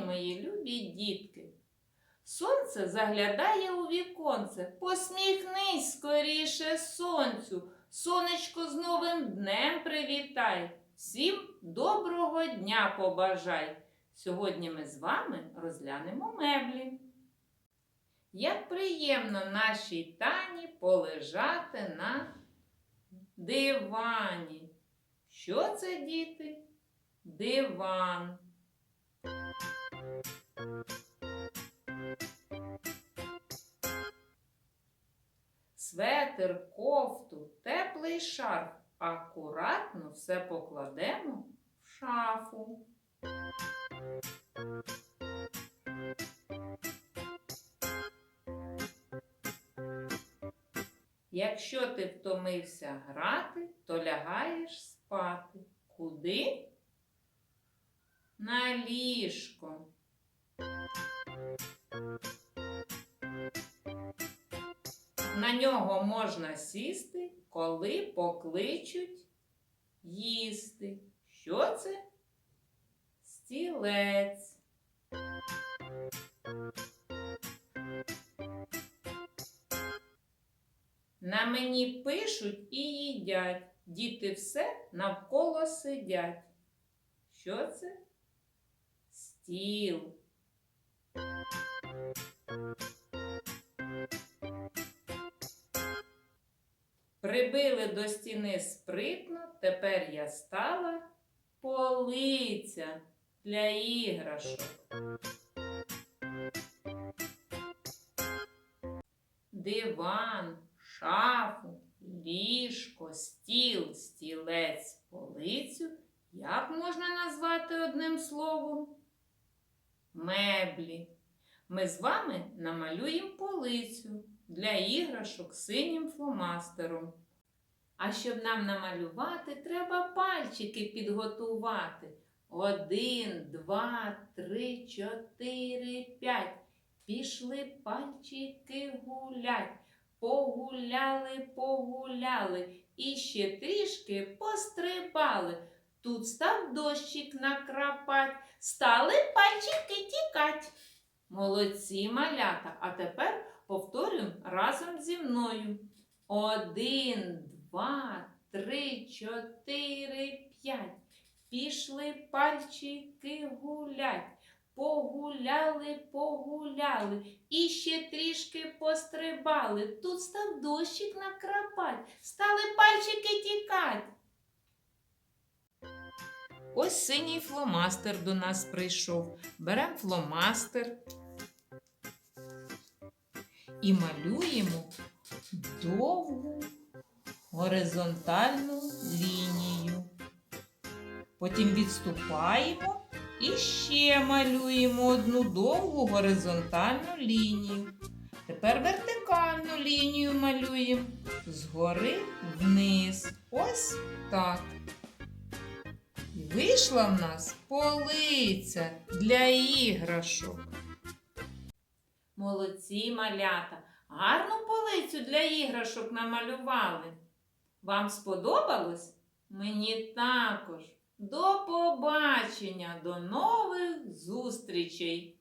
мої любі дітки. Сонце заглядає у віконце. Посміхнись скоріше сонцю. Сонечко з новим днем привітай. Всім доброго дня побажай. Сьогодні ми з вами розглянемо меблі. Як приємно нашій тані полежати на дивані. Що це, діти? Диван. Светер, кофту, теплий шарф. Акуратно все покладемо в шафу. Якщо ти втомився грати, то лягаєш спати. Куди? На ліжко. На нього можна сісти, коли покличуть їсти. Що це? Стілець. На мені пишуть і їдять. Діти все навколо сидять. Що це? Стіл. Прибили до стіни спритно, тепер я стала полиця для іграшок. Диван, шафу, ліжко, стіл, стілець, полицю. Як можна назвати одним словом? Меблі. Ми з вами намалюємо полицю для іграшок синім фломастером. А щоб нам намалювати, треба пальчики підготувати. Один, два, три, чотири, п'ять. Пішли пальчики гулять. Погуляли, погуляли і ще трішки пострибали. Тут став дощик накрапать, стали пальчики тікать. Молодці малята, а тепер повторюємо разом зі мною. Один, два, три, чотири, п'ять. Пішли пальчики гулять. Погуляли, погуляли і ще трішки пострибали. Тут став дощик накрапать, стали пальчики тікать. Ось синій фломастер до нас прийшов. Беремо фломастер і малюємо довгу горизонтальну лінію. Потім відступаємо і ще малюємо одну довгу горизонтальну лінію. Тепер вертикальну лінію малюємо згори вниз. Ось так. Вийшла в нас полиця для іграшок. Молодці малята, гарну полицю для іграшок намалювали. Вам сподобалось? Мені також. До побачення, до нових зустрічей!